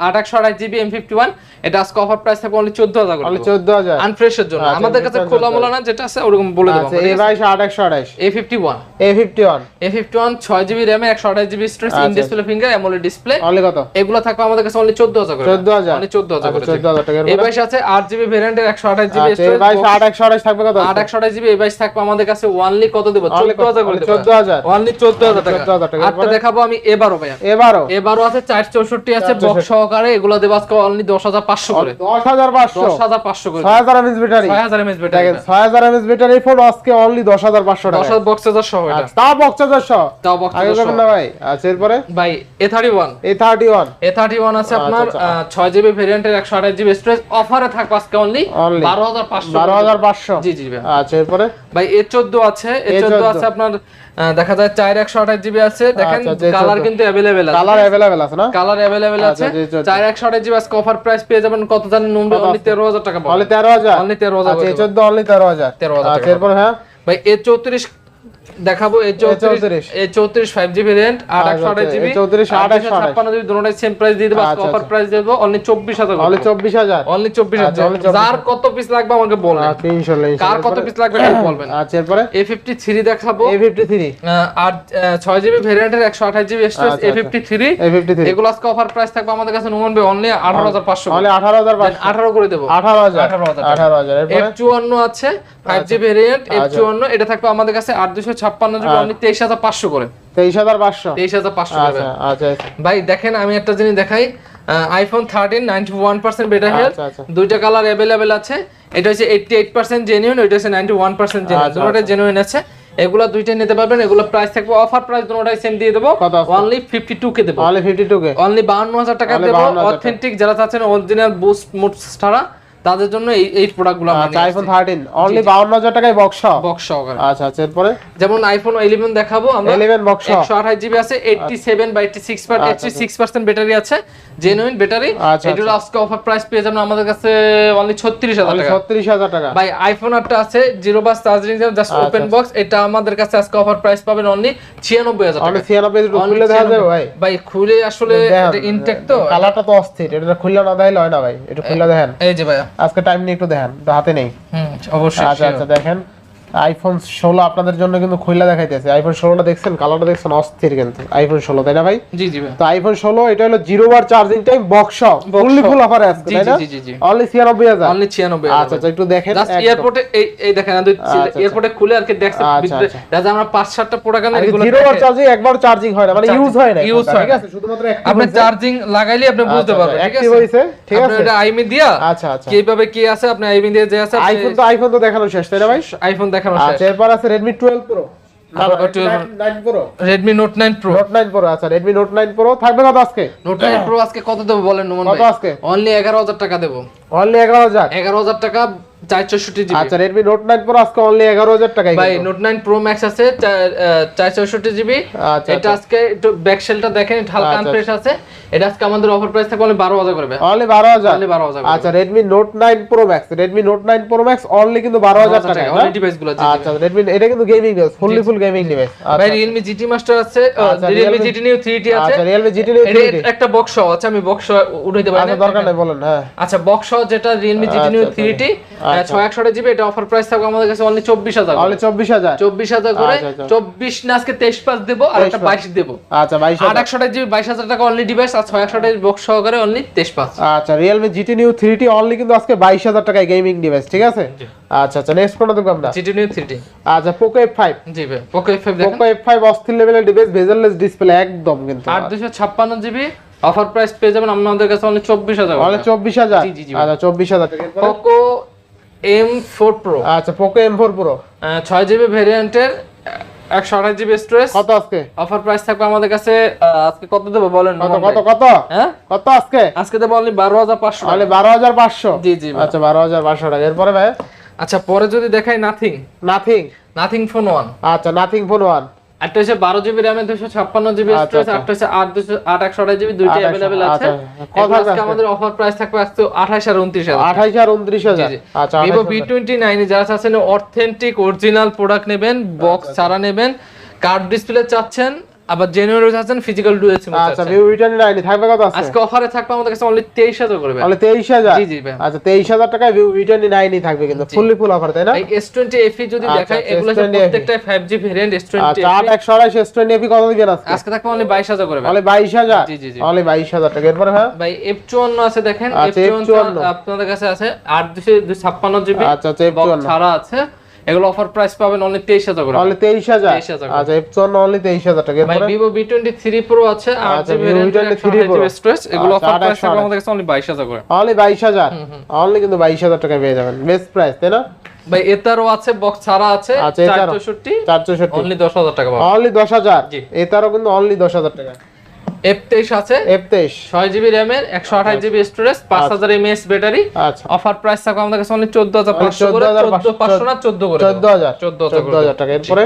আট একশো আঠাশ জিবি এম ফিফটি ওয়ান এটা আজকে অফার প্রাইস থাকবে অনলি চোদ্দ হাজার চোদ্দ হাজার। আনফ্রেশের জন্য। আমাদের কাছে 14,000 খোলা মোলা না যেটা আছে ওরকম বলে দেবো। এ বাইশ আট একশো আঠাশ A fifty one A fifty one A fifty one ছয় জিবি র্যামে একশো আঠাশ GB storage in. Display finger AMOLED display only কত? এগুলো থাকবে আমাদের কাছে অনলি চোদ্দ হাজার করে। 14,000 অনলি চোদ্দ হাজার করে 14,000 টাকা। এই বাইশ আছে আট জিবি ভ্যারিয়েন্টের একশো আঠাশ জিবি এ আট একশো আঠাশ থাকবে কত? আট একশো আঠাশ জিবি এই বাইশ থাকবে আমাদের কাছে ওয়ানলি কত দেবো? Only চোদ্দ হাজার করে only 14,000 অনলি চোদ্দ হাজার টাকা। 14,000 টাকা। আটটা দেখাবো আমি এবারও ভাইয়া। এবারও? এবারও আছে চার চৌষট্টি আছে বক্স সহকারে এগুলো দেবো আজকে অনলি দশ হাজার পাঁচশো করে। দশ হাজার পাঁচশো। দশ হাজার পাঁচশো করে। ছয় হাজার এমএস ব্যাটারি। ছয় হাজার এমএস ব্যাটারি দেখেন ছয় হাজার এমএস ব্যাটারি ফোন আজকে অনলি দশ হাজার পাঁচশো দশ টাকা হাজার বক্স হাজার সহ এটা। তাও বক্স চার্জার সহ? তাও বক্স সহ। না ভাই। আচ্ছা এরপরে? ভাই A thirty one A thirty one A thirty one আছে আপনার আচ্ছা, ছয় জিবি ভেরিয়েন্টের একশো আঠাশ জিবি স্টোরেজ অফারে থাকবে আজকে অনলি Only বারো হাজার পাঁচশো বারো হাজার পাঁচশো। জি জি ভাই আচ্ছা এরপরে? ভাই এ চোদ্দ আছে এ A14 আছে আপনার দেখা যায় চার একশো আঠাশ জিবি আছে। দেখেন আচ্ছা, A14 কালার কিন্তু अवेलेबल আছে। কালার अवेलेबल আছে না? কালার अवेलेबल আছে। আচ্ছা, A14 চার একশো আঠাশ জিবি আজকে অফার প্রাইস পেয়ে যাবেন কত জানেন নম্বর অনলি তেরো হাজার টাকা পাবেন। অনলি তেরো হাজার? Only 13,000 আচ্ছা এ করে চোদ্দ অনলি তেরো হাজার। 13,000 আচ্ছা এরপরে হ্যাঁ? ভাই এ চৌত্রিশ দেখাবো এ চৌত্রিশ। A34 এ চৌত্রিশ ফাইভ জিবি ভেরিয়েন্ট আট একশো আঠাশ আচ্ছা, জিবি A34 আট একশো আঠাশ। ছাপ্পান্ন জিবি দুটোটাই সেম প্রাইস দিয়ে দেবো আচ্ছা, অফার আচ্ছা। প্রাইস দিয়ে দেবো অনলি চব্বিশ হাজার অনলি চব্বিশ হাজার? অনলি চব্বিশ আচ্ছা, হাজার। যার কত পিস লাগবে আমাকে বলবেন আচ্ছা কার কত পিস লাগবে বলবেন। আচ্ছা এরপরে? এ ফিফটি থ্রি দেখাবো। এ ফিফটি থ্রি আর ছয় জিবি ভেরিয়েন্টের একশো আঠাশ জিবি আচ্ছা, A fifty three A fifty three এগুলো আজকে অফার প্রাইস থাকবে আমাদের কাছে নুমান ভাই অনলি আঠারো হাজার পাঁচশো অনলি আঠারো হাজার পাঁচশো। আঠারো করে দেবো। আঠারো হাজার। 18,000 আঠারো হাজার। এরপরে? এফ চুয়ান্ন আছে ফাইভ জি ভেরিয়েন্ট এফ আচ্ছা। চুয়ান্ন এটা থাকবে আমাদের কাছে আট দুশো ছাপ্পান্ন জিবি অনলি তেইশ হাজার পাঁচশো করে তেইশ হাজার পাঁচশো? তেইশ হাজার পাঁচশো করে আচ্ছা আচ্ছা। ভাই দেখেন আমি একটা জিনিস দেখাই। IPhone thirteen ninety one percent better health আচ্ছা, আচ্ছা। দুইটা কালার অ্যাভেলেবেল আছে। এটা হচ্ছে এইটটি এইট পার্সেন্ট জেনুইন ওইটা হচ্ছে নাইনটি ওয়ান পার্সেন্ট জেনুইন আচ্ছা, দুটোটা জেনুইন আছে। এগুলো দুইটাই নিতে পারবেন। এগুলো প্রাইস থাকবে অফার প্রাইস দুটোটাই সেম দিয়ে দেবো। অনলি ফিফটি টু কে দেবো। Only fifty two K only বাহান্ন হাজার টাকা দেবো। অথেন্টিক যারা চাচ্ছেন অরিজিনাল বুস্ট মুডস ছাড়া। তাদের জন্য এই এই প্রোডাক্টগুলো আচ্ছা আইফোন থার্টিন অনলি বাউন্ন হাজার টাকায় বক্স বক্স শপ আচ্ছা আচ্ছা এরপরে? যেমন আইফোন ইলেভেন দেখাবো আমরা। ইলেভেন বক্স একশো আঠাশ জিবি আছে এইটটি সেভেন বা eighty six eighty six percent battery আছে। জেনুইন ব্যাটারি আচ্ছা, এগুলো আজকে অফার প্রাইস পেয়ে যাবেন আমাদের কাছে অনলি ছত্রিশ হাজার অনলি টাকা। ছত্রিশ হাজার টাকা। ভাই আইফোন আটটা আছে জিরো বাস চার্জিং জাস্ট আচ্ছা, ওপেন বক্স এটা আমাদের কাছে আজকে অফার প্রাইস পাবেন অনলি ছিয়ানব্বই হাজার অনলি টাকা। ছিয়ানব্বই একটু Only খুলে দেখা যাবে ভাই। ভাই খুলে আসলে দেখেন, ইনটেক তো কালারটা তো অস্থির এটা খুললে না দেখাইলে হয় না ভাই। একটু খুলে দেখেন। এই যে ভাইয়া। আজকে টাইম নিয়ে একটু দেখেন তো হাতে নেই। হুম অবশ্যই আচ্ছা আচ্ছা দেখেন। আইফোন ষোলো আপনাদের জন্য কিন্তু খুলে দেখাইতেছে। আইফোন ষোলোটা দেখছেন? কালারটা দেখছেন? অস্থির কিন্তু। আইফোন ষোলো তাই না ভাই? জি জি তো আইফোন ষোলো এটা হলো জিরো বার charging time box fully full offer আছে তাই না। অনলি ছিয়ানব্বই হাজার। অনলি 96 আচ্ছা আচ্ছা একটু দেখেন এয়ারপোর্টে এই এই দেখেন আমি আচ্ছা, আচ্ছা। এয়ারপোর্টে খুলে আর কি দেখছেন আচ্ছা, আচ্ছা। যায় আমরা পাঁচ সাতটা প্রোডাক্ট আনি জিরো বার চার্জিং একবার চার্জিং হয় না মানে ইউজ হয় না ফোনটা, হয় ঠিক আছে শুধুমাত্র আপনি চার্জিং লাগাইলে আপনি বুঝতে আচ্ছা, পারবেন ঠিক আছে? ঠিক আছে। এটা আইমি দিয়া আচ্ছা আচ্ছা। কীভাবে কি আছে আপনি আইমি দিয়ে যে আছে আইফোন তো আইফোন তো দেখানো শেষ তাই না ভাই? আইফোন দেখানো আচ্ছা এরপর আছে Redmi টুয়েলভ প্রো 12 Pro আমি Redmi note nine pro note nine pro আচ্ছা রেডমি নোট নাইন প্রো থাকবে কত আজকে? কত দেবো বলেন নুমান ভাই? আজকে? অনলি এগারো হাজার টাকা দেবো। অনলি এগারো হাজার। এগারো হাজার টাকা চার চৌষট্টি জিবি। আচ্ছা রেডমি নোট নাইন প্রো আজকে অনলি এগারো হাজার টাকায় ভাই নোট নাইন প্রো ম্যাক্স আছে চার চৌষট্টি জিবি। আচ্ছা এটা আজকে একটু ব্যাক সেলটা দেখেন হালকা আচ্ছা, আছে। এটা আজকে আমাদের অফার প্রাইস থাকবে বারো হাজার করবে অনলি বারো হাজার। অনলি বারো হাজার আচ্ছা Redmi note nine pro max Redmi note nine pro max only কিন্তু বারো হাজার টাকা অনলি ডিভাইসগুলো জি, জি। আচ্ছা রেডমি এটা কিন্তু gaming device fully full gaming device ভাই রিয়েলমি জিটি মাস্টার আছে আচ্ছা, Realme Realme- GT new three T আছে। আচ্ছা রিয়েলমি জিটি এটা একটা বক্স আছে আমি বক্স উঠাইতে পারি আচ্ছা দরকার নেই বলেন হ্যাঁ। আচ্ছা বক্স যেটা রিয়েলমি জিটি নিউ আচ্ছা, থ্রি টি আচ্ছা। ছয় একশো জিবি এটা অফার প্রাইস থাকবে আমাদের কাছে অনলি চব্বিশ হাজার অনলি চব্বিশ হাজার। চব্বিশ হাজার করে। আচ্ছা, আচ্ছা। চব্বিশ না আজকে তেইশ পাঁচ দেবো আর একটা 23 বাইশ আচ্ছা বাইশ আট হাজার একশো জিবি বাইশ হাজার টাকা অনলি ডিভাইস আর বক্স সহকারে অনলি আচ্ছা GT new three T only কিন্তু আজকে বাইশ হাজার টাকায় গেমিং ডিভাইস ঠিক আছে? আচ্ছা আচ্ছা নেক্সট কোনটা দেখব আমরা। নিউ থ্রি টি আচ্ছা পোকো এফ ফাইভ জি ভাই এফ ফাইভ দেখেন। পোকো এফ ফাইভ অস্থির লেভেলের ডিভাইস বেজারলেস ডিসপ্লে একদম কিন্তু। আট দুশো ছাপ্পান্ন জিবি অফার প্রাইস পেয়ে যাবেন আমাদের কাছে অনলি চব্বিশ হাজার অনলি চব্বিশ হাজার? জি, জি। আচ্ছা চব্বিশ হাজার? পোকো এম ফোর প্রো আচ্ছা পোকো এম ফোর প্রো ছয় জিবি ভ্যারিয়েন্টের একশো আঠাশ জিবি স্টোরেজ কত আজকে? অফার প্রাইস থাকবে আমাদের কাছে আজকে কত দেবো বলেন কত কত কত? হ্যাঁ? কত আজকে? আজকে দেবো অনলি বারো হাজার পাঁচশো অনলি বারো হাজার পাঁচশো? জি, জি, আচ্ছা বারো হাজার পাঁচশো টাকা। এরপরে ভাই? আচ্ছা পরে যদি দেখাই Nothing Nothing Nothing phone one আচ্ছা নাথিং ফোন ওয়ান একটা হচ্ছে বারো জিবি র্যামে দুশো ছাপ্পান্ন জিবি আচ্ছা, স্টোরেজ আচ্ছা। একটা হচ্ছে আট দুশো আট একশো আঠাশ জিবি দুইটি অ্যাভেলেবেল আছে। আচ্ছা? আমাদের অফার প্রাইস থাকবে আসতে আঠাশ আর উনত্রিশ হাজার। আঠাইশ আর উনত্রিশ হাজার। আচ্ছা ভিভো 28 বি টোয়েন্টি নাইনে যারা চাচ্ছেন অথেন্টিক অরিজিনাল প্রোডাক্ট নেবেন বক্স ছাড়া নেবেন কার্ড ডিসপ্লে চাচ্ছেন আবার জেনুইন চাচ্ছেন ফিজিক্যাল ডুয়েল সিম আচ্ছা ভিভো ভি টোয়েন্টি নাইন থাকবে কত আছে? আজকে অফারে থাকবে আমাদের কাছে অনলি তেইশ হাজার করবে তাহলে তেইশ হাজার? জি, জি, ভাই। আচ্ছা তেইশ হাজার টাকায় ভিভো ভি টোয়েন্টি নাইনই থাকবে কিন্তু ফুললি ফুল অফার তাই না? এই এস টোয়েন্টি এফি যদি আচ্ছা, দেখাই এগুলো S20 প্রত্যেকটা five G variant S twenty আচ্ছা আট একশো আড়াইশ এস টোয়েন্টি কত দিবেন আজকে? আজকে থাকবে অনলি বাইশ হাজার করবে তাহলে বাইশ হাজার? জি, জি, জি। বাইশ হাজার টাকা। এরপরে হ্যাঁ? ভাই এফ চুয়ান্ন আছে দেখেন আচ্ছা, চুয়ান্ন F54 আপনাদের কাছে আছে আট দুশো দুশো ছাপ্পান্ন জিবি। আচ্ছা আচ্ছা এফ চুয়ান্ন। ছাড়া আছে। এগুলো অফার প্রাইস পাবেন অনলি তেইশ হাজার করে। তাহলে তেইশ হাজার? 23,000 আচ্ছা এফ অনলি তেইশ হাজার টাকা। ভাই Vivo V twenty three pro আছে আট আচ্ছা, GB Vivo V23 Pro। Storage এগুলো অফার প্রাইস আঠাশ। আমাদের কাছে অনলি বাইশ হাজার করে। অনলি বাইশ হাজার? অনলি কিন্তু বাইশ হাজার টাকায় পেয়ে যাবেন। বেস্ট প্রাইস তাই না? ভাই এতারও আছে বক্স ছাড়া আছে আচ্ছা, চার এতারও। চৌষট্টি চারশো ষাট অনলি দশ হাজার টাকা পাবেন। অনলি দশ হাজার? জি। এটারও কিন্তু অনলি দশ হাজার টাকা এফ তেইশ আছে। এফ তেইশ। ছয় জিবি র্যামের একশো আঠাশ জিবি স্টোরেজ পাঁচ হাজার এমএএস ব্যাটারি অফার প্রাইস থাকবে আমাদের কাছে অনলি চোদ্দ হাজার পাঁচশো করে 14,500 না চোদ্দ করে চোদ্দ হাজার। চোদ্দ হাজার চোদ্দ হাজার টাকা। এরপরে?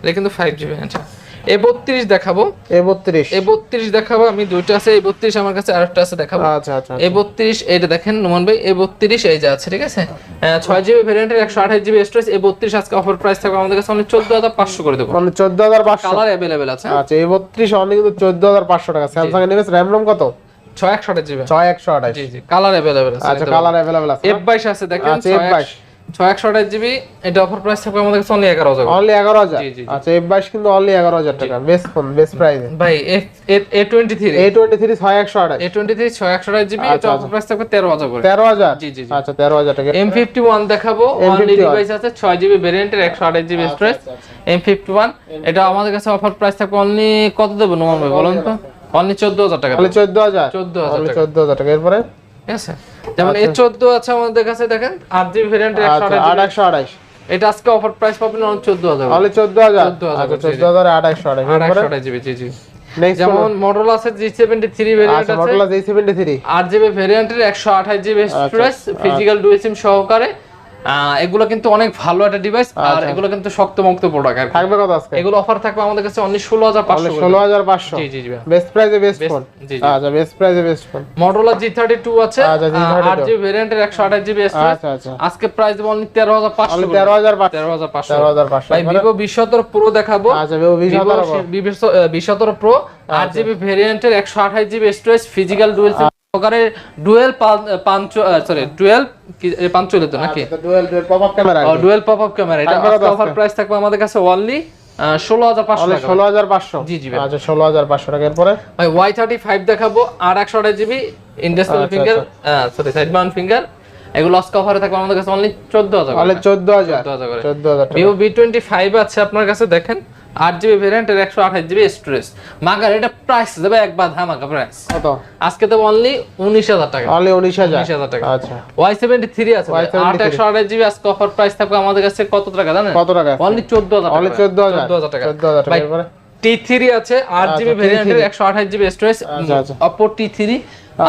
এটা কিন্তু ফাইভ জিবি আচ্ছা। এ বত্রিশ দেখাবো। এ বত্রিশ। এ বত্রিশ দেখাবো আমি দুইটা আছে এই বত্রিশ আমার কাছে আরেকটা আছে দেখাবো। আচ্ছা আচ্ছা এ বত্রিশ এইটা দেখেন নোমান ভাই এ বত্রিশ এই যে আছে ঠিক আছে? ছয় জিবি ভ্যারিয়েন্টের একশো আঠাশ জিবি স্টোরেজ এ বত্রিশ আজকে অফার প্রাইস থাকবে আমাদের কাছে অনলি চোদ্দ হাজার পাঁচশো করে দেবো। মানে চোদ্দ হাজার পাঁচশো। কালার অ্যাভেলেবেল আছে আচ্ছা এ বত্রিশ অনলি কিন্তু চোদ্দ হাজার পাঁচশো টাকা। স্যামসাং এর র্যাম রোম কত? ছয় একশো আঠাশ জিবি। ছয় একশো আঠাশ। জি জি কালার অ্যাভেলেবেল আছে আচ্ছা কালার অ্যাভেলেবেল আছে এফ বাইশ আছে দেখেন আচ্ছা, F22 একশো- ছয় একশো আঠাশ জিবি এটা অফার প্রাইস থাকবে আমাদের কাছে অনলি এগারো হাজার। অনলি এগারো হাজার। আচ্ছা এফ বাইশ কিন্তু অনলি এগারো হাজার টাকা। বেস্ট ফোন বেস্ট প্রাইসে ভাই A twenty three A twenty three ছয় একশো আঠাশ। এ টোয়েন্টি থ্রি ছয় একশো আঠাশ জিবি এটা আচ্ছা, অফার প্রাইস থাকবে তেরো হাজার করে। তেরো হাজার? জি, জি, জি। আচ্ছা তেরো হাজার টাকা। এম ফিফটি ওয়ান দেখাবো। অনলি M51 ডিভাইস আছে ছয় জিবি একশো আঠাশ GB storage M fifty one এটা আমাদের কাছে অফার প্রাইস থাকবে অনলি কত দেবো নোমান ভাই বলুন তো? অনলি চোদ্দ হাজার টাকা তাহলে চোদ্দ হাজার? 14,000 অনলি টাকা। চোদ্দ হাজার টাকা। এরপরে? ঠিক আছে যেমন এ চোদ্দ আছে আমাদের কাছে দেখেন আট জিবি ভেরিয়েন্ট একশো আচ্ছা আঠাশ আট একশো আঠাশ এটা আজকে অফার প্রাইস পাবেন চোদ্দ হাজার চোদ্দ হাজার? 14,000 আচ্ছা চোদ্দ হাজার একশো আঠাশ জিবি জি জি। নেক্সট যেমন মডেল আছে জি সেভেন্টি থ্রি ভ্যারিয়েন্ট আচ্ছা আছে। মটোলা জি সেভেন্টি থ্রি আট জিবি ভ্যারিয়েন্টের একশো আঠাশ জিবি আচ্ছা, স্টোরেজ ফিজিক্যাল ডুয়েল সিম সহকারে। এগুলো কিন্তু অনেক ভালো একটা ডিভাইস আর এগুলো কিন্তু শক্তমুক্ত প্রোডাক্ট আর থাকবে কত আজকে? এগুলো অফার থাকবে আমাদের কাছে অনলি ষোলো হাজার অনলি পাঁচশো ষোলো হাজার পাঁচশো? জি জি জি বেস্ট প্রাইসে বেস্ট ফোন জি, জি। আচ্ছা বেস্ট প্রাইসে best phone G thirty two আছে আচ্ছা, G32 আহ, আট জিবি ভ্যারিয়েন্টের একশো আঠাশ জিবি স্টোরেজ আচ্ছা আচ্ছা। আজকে প্রাইস দেবো অনলি তেরো হাজার পাঁচশো অনলি তেরো হাজার পাঁচশো। তেরো হাজার পাঁচশো। তেরো হাজার পাঁচশো। ভাই ভিভো বিশ সতেরো প্রো দেখাবো। আচ্ছা হাজার বিশ সতেরো প্রো আট জিবি একশো আঠাশ জিবি স্টোরেজ ফিজিক্যাল ডুয়েল সহকারে ডুয়েল পাঁচ সরি ডুয়েল তো নাকি? Dual dual pop up camera dual pop up camera এটা অফার প্রাইস থাকবে আমাদের কাছে অনলি ষোলো হাজার পাঁচশো টাকা। ষোলো হাজার পাঁচশো? জি, জি আচ্ছা ষোলো হাজার পাঁচশো টাকা এরপরে? ভাই ওয়াই থার্টি ফাইভ দেখাবো আর একশো আঠাশ GB industrial finger sorry side mount finger এগুলো লস কভারে থাকবে আমাদের কাছে অনলি চোদ্দ হাজার চোদ্দ হাজার? 14,000 চোদ্দ হাজার ভিভো বি টোয়েন্টি ফাইভ আছে আপনার কাছে দেখেন। আট জিবি ভ্যারিয়েন্ট একশো আঠাশ জিবি স্টোরেজ মাগার এটা প্রাইস দেবে একবার ধামাকা প্রাইস কত? আজকে দেবো অনলি উনিশ হাজার টাকা। অনলি উনিশ হাজার? উনিশ হাজার টাকা। আচ্ছা। ওয়াই সেভেন্টি থ্রি আছে আট একশো আঠাশ জিবি আজকে অফার প্রাইস থাকবে আমাদের কাছে কত টাকা জানেন? কত টাকা অনলি চোদ্দ হাজার অনলি চোদ্দ হাজার। চোদ্দ হাজার টাকা। চোদ্দ হাজার টাকা টি থ্রি আছে আট আচ্ছা, জিবি ভ্যারিয়েন্টের একশো আঠাশ জিবি স্টোরেজ আচ্ছা, আচ্ছা। অপো টি থ্রি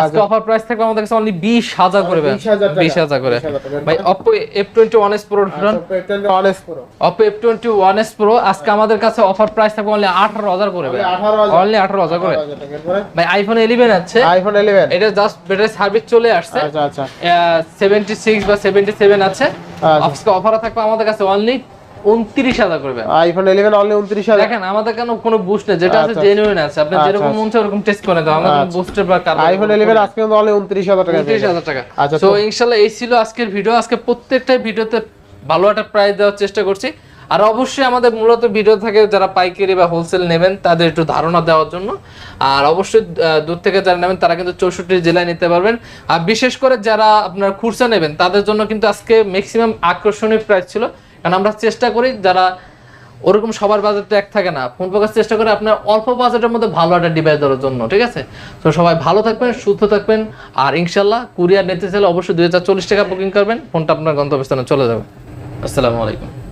আজকে অফার প্রাইস থাকবে আমাদের কাছে অনলি বিশ হাজার করে 20,000 টাকা। বিশ হাজার করে। ভাই পুরো Oppo F twenty one S pro আজকে আমাদের কাছে অফার প্রাইস থাকবে অনলি আঠারো হাজার করে ভাই। অনলি আঠারো হাজার। করে। ভাই আইফোন ইলেভেন আছে। আইফোন ইলেভেন এটা জাস্ট ব্যাটারি সার্ভিস চলে আসছে। আচ্ছা আচ্ছা। সেভেন্টি সিক্স বা সেভেন্টি সেভেন আছে। আচ্ছা। আজকে অফার থাকবে আমাদের কাছে অনলি উনত্রিশ হাজার করবে আইফোন ইলেভেন অনলি উনত্রিশ হাজার। দেখেন আমাদের কেন কোনো বুস্ট নেই? যেটা আছে। জেনুইন আছে। আপনি যেরকম। মন চায় ওরকম টেস্ট করে দাও। আমাদের। বুস্টের বা কার্বন আইফোন ইলেভেন আজকে কিন্তু অনলি উনত্রিশ হাজার টাকা উনত্রিশ হাজার টাকা। আচ্ছা, তো তো- ইনশাল্লাহ এই ছিল আজকের ভিডিও আজকে প্রত্যেকটা ভিডিওতে ভালো একটা প্রাইস দেওয়ার চেষ্টা করছি। আর অবশ্যই আমাদের মূলত ভিডিও থাকে যারা পাইকারি বা হোলসেল নেবেন তাদের একটু ধারণা দেওয়ার জন্য। আর অবশ্যই দূর থেকে যারা নেবেন তারা কিন্তু চৌষট্টি জেলায় নিতে পারবেন। আর বিশেষ করে যারা আপনার খুরসা নেবেন তাদের জন্য কিন্তু আজকে ম্যাক্সিমাম আকর্ষণীয় প্রাইস ছিল কারণ আমরা চেষ্টা করি যারা ওরকম সবার বাজেট এক থাকে না। ফোন প্রকাশ চেষ্টা করে আপনার অল্প বাজেটের মধ্যে ভালো একটা ডিভাইস দেওয়ার জন্য, ঠিক আছে? তো সবাই ভালো থাকবেন, সুস্থ থাকবেন, আর ইনশাল্লাহ কুরিয়ার নিতে চাইলে অবশ্যই দুই হাজার চল্লিশ টাকা বুকিং করবেন, ফোনটা আপনার গন্তব্যস্থানে চলে যাবে। আসসালামু আলাইকুম।